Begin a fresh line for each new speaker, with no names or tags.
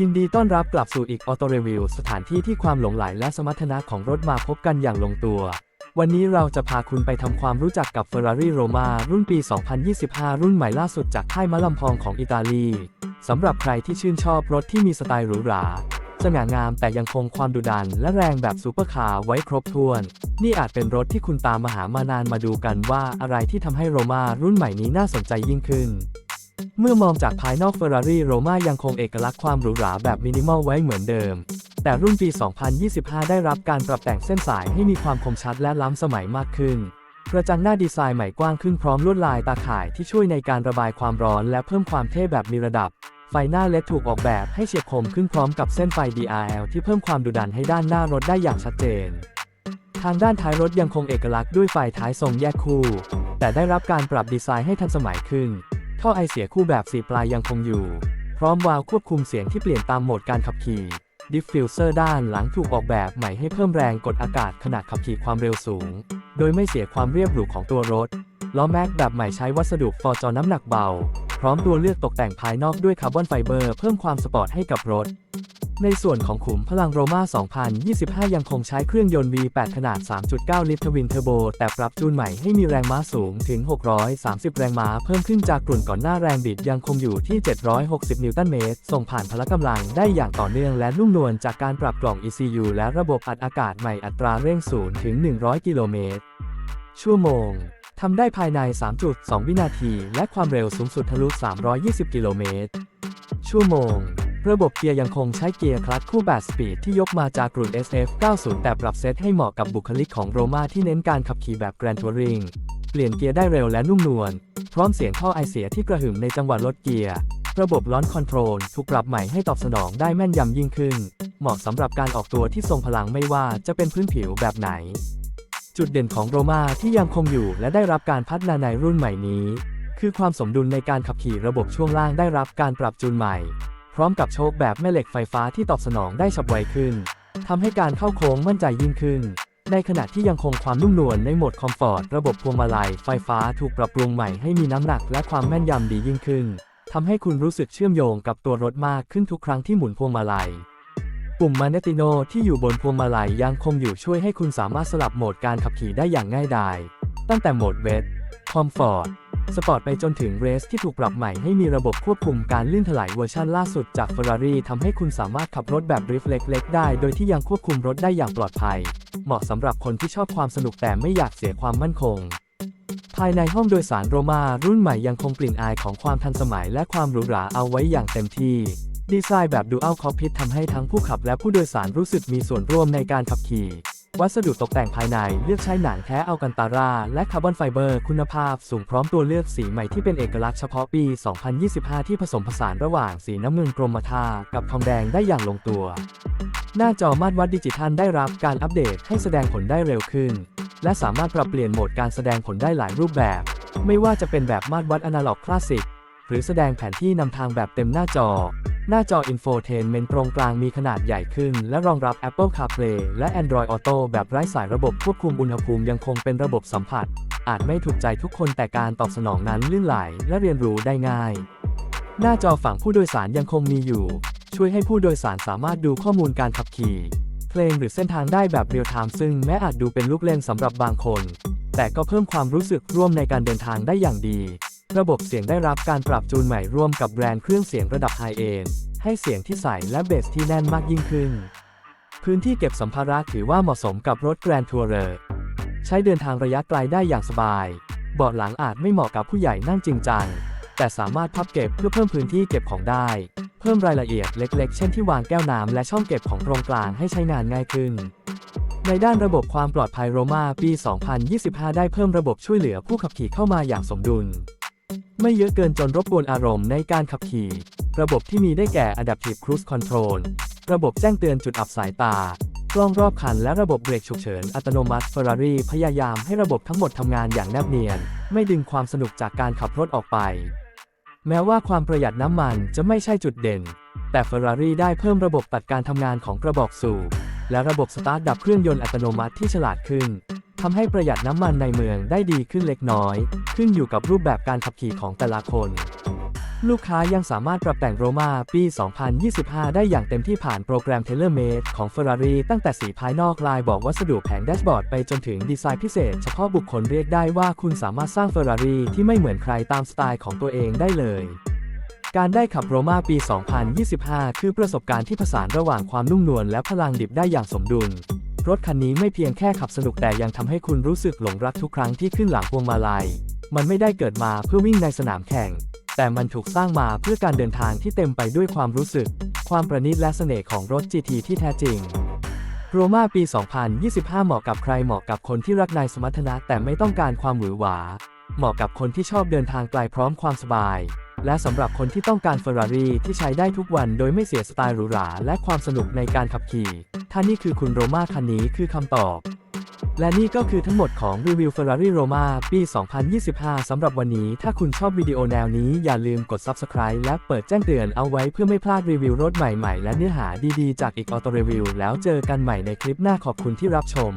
ยินดีต้อนรับกลับสู่อีกออโตรีวิวสถานที่ที่ความหลงใหลและสมรรถนะของรถมาพบกันอย่างลงตัว วันนี้เราจะพาคุณไปทำความรู้จักกับ Ferrari Roma รุ่นปี 2025 รุ่นใหม่ล่าสุดจากค่ายมะลำพองของอิตาลีสำหรับใครที่ชื่นชอบรถที่มีสไตล์หรูหราสง่างามแต่ยังคงความดุดันและแรงแบบซูเปอร์คาร์ไว้ครบถ้วน นี่อาจเป็นรถที่คุณตามมาหามานานมาดูกันว่าอะไรที่ทำให้โรมารุ่นใหม่นี้น่าสนใจยิ่งขึ้น เมื่อมองจากภายนอก Ferrari Roma ยังคงเอกลักษณ์ความหรูหราแบบมินิมอลไว้เหมือนเดิม แต่รุ่นปี 2025 ได้รับการปรับแต่งเส้นสายให้มีความคมชัดและล้ำสมัยมากขึ้น กระจังหน้าดีไซน์ใหม่กว้างขึ้นพร้อมลวดลายตาข่ายที่ช่วยในการระบายความร้อนและเพิ่มความเท่แบบมีระดับ ไฟหน้าเลดถูกออกแบบให้เฉียบคมขึ้นพร้อมกับเส้นไฟ DRL ที่เพิ่มความดุดันให้ด้านหน้ารถได้อย่างชัดเจนทางด้านท้ายรถยังคงเอกลักษณ์ด้วยไฟท้ายทรงแยกคู่ แต่ได้รับการปรับดีไซน์ให้ทันสมัยขึ้น ท่อไอเสียคู่แบบสีปลายยังคงอยู่ พร้อมวาล์วควบคุมเสียงที่เปลี่ยนตามโหมดการขับขี่ดิฟฟิวเซอร์ด้านหลังถูกออกแบบใหม่ให้เพิ่มแรงกดอากาศขณะขับขี่ความเร็วสูง โดยไม่เสียความเรียบหรูของตัวรถ ล้อแม็กแบบใหม่ใช้วัสดุฟอร์จอน้ำหนักเบา พร้อมตัวเลือกตกแต่งภายนอกด้วยคาร์บอนไฟเบอร์เพิ่มความสปอร์ตให้กับรถ ในส่วนของขุมพลังโรมา2025 ยังคงใช้เครื่องยนต์ V8 ขนาด 3.9 ลิตรทวินเทอร์โบ แต่ปรับจูนใหม่ให้มีแรงม้าสูงถึง 630 แรงม้าเพิ่มขึ้นจากกลุ่นก่อนหน้าแรงบิดยังคงอยู่ที่ 760 นิวตันเมตร ส่งผ่านพละกำลังได้อย่างต่อเนื่องและนุ่มนวลจากการปรับกล่อง ECU และระบบอัดอากาศใหม่อัตราเร่ง0ถึง 100 กิโลเมตร ชั่วโมงทำได้ภายใน 3.2 วินาที และความเร็วสูงสุดทะลุ 320 กิโลเมตร ชั่วโมง ระบบเกียร์ยังคงใช้เกียร์คลัตช์คู่8สปีดที่ยกมาจากรุ่น SF90 แต่ปรับเซตให้เหมาะกับบุคลิกของโรมาที่เน้นการขับขี่แบบแกรนทัวริงเปลี่ยนเกียร์ได้เร็วและนุ่มนวล พร้อมเสียงท่อไอเสียที่กระหึ่มในจังหวะลดเกียร์ ระบบล้อนคอนโทรลถูกปรับใหม่ให้ตอบสนองได้แม่นยำยิ่งขึ้น เหมาะสำหรับการออกตัวที่ทรงพลังไม่ว่าจะเป็นพื้นผิวแบบไหน จุดเด่นของโรมาที่ยังคงอยู่และได้รับการพัฒนาในรุ่นใหม่นี้ คือความสมดุลในการขับขี่ระบบช่วงล่างได้รับการปรับจูนใหม่ พร้อมกับโชคแบบแม่เหล็กไฟฟ้าที่ตอบสนองได้ฉับไวขึ้นทำให้การเข้าโค้งมั่นใจยิ่งขึ้น ในขณะที่ยังคงความนุ่มนวลในโหมดคอมฟอร์ต ระบบพวงมาลัยไฟฟ้าถูกปรับปรุงใหม่ให้มีน้ำหนักและความแม่นยำดียิ่งขึ้นทำให้คุณรู้สึกเชื่อมโยงกับตัวรถมากขึ้นทุกครั้งที่หมุนพวงมาลัยปุ่มมาเนติโนที่อยู่บนพวงมาลัยยังคงอยู่ช่วยให้คุณสามารถสลับโหมดการขับขี่ได้อย่างง่ายดาย ตั้งแต่โหมดเวทคอมฟอร์ต สปอร์ตไปจนถึงเรสที่ถูกปรับใหม่ให้มีระบบควบคุมการลื่นถลายเวอร์ชันล่าสุดจาก Ferrari ทำให้คุณสามารถขับรถแบบดริฟต์เล็กๆได้ โดยที่ยังควบคุมรถได้อย่างปลอดภัย เหมาะสำหรับคนที่ชอบความสนุกแต่ไม่อยากเสียความมั่นคง ภายในห้องโดยสารโรมารุ่นใหม่ยังคงกลิ่นอายของความทันสมัยและความหรูหราเอาไว้อย่างเต็มที่ดีไซน์แบบ Dual Cockpit ทำให้ทั้งผู้ขับและผู้โดยสารรู้สึกมีส่วนร่วมในการขับขี่ วัสดุตกแต่งภายในเลือกใช้หนังแท้อัลกันตาราและคาร์บอนไฟเบอร์คุณภาพสูงพร้อมตัวเลือกสีใหม่ที่เป็นเอกลักษณ์เฉพาะปี 2025 ที่ผสมผสานระหว่างสีน้ำเงินกรมท่ากับทองแดงได้อย่างลงตัว หน้าจอมาตรวัดดิจิทัลได้รับการอัปเดตให้แสดงผลได้เร็วขึ้น และสามารถปรับเปลี่ยนโหมดการแสดงผลได้หลายรูปแบบ ไม่ว่าจะเป็นแบบมาตรวัดอนาล็อกคลาสสิกหรือแสดงแผนที่นำทางแบบเต็มหน้าจอ หน้าจอ Infotainment ตรงกลางมีขนาดใหญ่ขึ้น และรองรับ Apple CarPlay และ Android Auto แบบไร้สายระบบควบคุมอุณหภูมิยังคงเป็นระบบสัมผัส อาจไม่ถูกใจทุกคนแต่การตอบสนองนั้นลื่นไหลและเรียนรู้ได้ง่าย หน้าจอฝั่งผู้โดยสารยังคงมีอยู่ ช่วยให้ผู้โดยสารสามารถดูข้อมูลการขับขี่ เพลงหรือเส้นทางได้แบบเรียลไทม์ซึ่งแม้อาจดูเป็นลูกเล่นสำหรับบางคน แต่ก็เพิ่มความรู้สึกร่วมในการเดินทางได้อย่างดีระบบเสียงได้รับการปรับจูนใหม่ร่วมกับแบรนด์เครื่องเสียงระดับไฮเอน ให้เสียงที่ใสและเบสที่แน่นมากยิ่งขึ้น พื้นที่เก็บสัมภาระถือว่าเหมาะสมกับรถแกรนทัวร์ใช้เดินทางระยะไกลได้อย่างสบาย เบาะหลังอาจไม่เหมาะกับผู้ใหญ่นั่งจริงจัง แต่สามารถพับเก็บเพื่อเพิ่มพื้นที่เก็บของได้ เพิ่มรายละเอียดเล็กๆ เช่นที่วางแก้วน้ำและช่องเก็บของตรงกลางให้ใช้งานง่ายขึ้น ในด้านระบบความปลอดภัยโรมาปี 2025 ได้เพิ่มระบบช่วยเหลือผู้ขับขี่เข้ามาอย่างสมดุล ไม่เยอะเกินจนรบกวนอารมณ์ในการขับขี่ ระบบที่มีได้แก่ Adaptive Cruise Control ระบบแจ้งเตือนจุดอับสายตา กล้องรอบคันและระบบเบรกฉุกเฉินอัตโนมัติ Ferrari พยายามให้ระบบทั้งหมดทำงานอย่างแนบเนียน ไม่ดึงความสนุกจากการขับรถออกไป แม้ว่าความประหยัดน้ำมันจะไม่ใช่จุดเด่น แต่ Ferrari ได้เพิ่มระบบตัดการทำงานของกระบอกสูบและระบบสตาร์ทดับเครื่องยนต์อัตโนมัติที่ฉลาดขึ้นทำให้ประหยัดน้ำมันในเมืองได้ดีขึ้นเล็กน้อย ขึ้นอยู่กับรูปแบบการขับขี่ของแต่ละคน ลูกค้ายังสามารถปรับแต่งโรมาปี 2025 ได้อย่างเต็มที่ผ่านโปรแกรม Tailor Made ของ Ferrari ตั้งแต่สีภายนอกลายบอกวัสดุแผงแดชบอร์ดไปจนถึงดีไซน์พิเศษเฉพาะบุคคลเรียกได้ว่าคุณสามารถสร้าง Ferrari ที่ไม่เหมือนใครตามสไตล์ของตัวเองได้เลยการได้ขับโรมาปี 2025 คือประสบการณ์ที่ผสานระหว่างความนุ่มนวลและพลังดิบได้อย่างสมดุล รถคันนี้ไม่เพียงแค่ขับสนุกแต่ยังทำให้คุณรู้สึกหลงรักทุกครั้งที่ขึ้นหลังพวงมาลัย มันไม่ได้เกิดมาเพื่อวิ่งในสนามแข่ง แต่มันถูกสร้างมาเพื่อการเดินทางที่เต็มไปด้วยความรู้สึก ความประณีตและเสน่ห์ของรถ GT ที่แท้จริง โรมาปี 2025 เหมาะกับใครเหมาะกับคนที่รักนายสมรรถนะแต่ไม่ต้องการความหวือหวา เหมาะกับคนที่ชอบเดินทางไกลพร้อมความสบาย และสำหรับคนที่ต้องการเฟอร์รารี่ที่ใช้ได้ทุกวันโดยไม่เสียสไตล์หรูหราและความสนุกในการขับขี่ ถ้านี่คือคุณโรมาคันนี้คือคำตอบ และนี่ก็คือทั้งหมดของรีวิว Ferrari Roma ปี 2025 สำหรับวันนี้ ถ้าคุณชอบวิดีโอแนวนี้ อย่าลืมกด Subscribe และเปิดแจ้งเตือนเอาไว้เพื่อไม่พลาดรีวิวรถใหม่ๆ และเนื้อหาดีๆ จากอีกออโตรีวิวแล้วเจอกันใหม่ในคลิปหน้าขอบคุณที่รับชม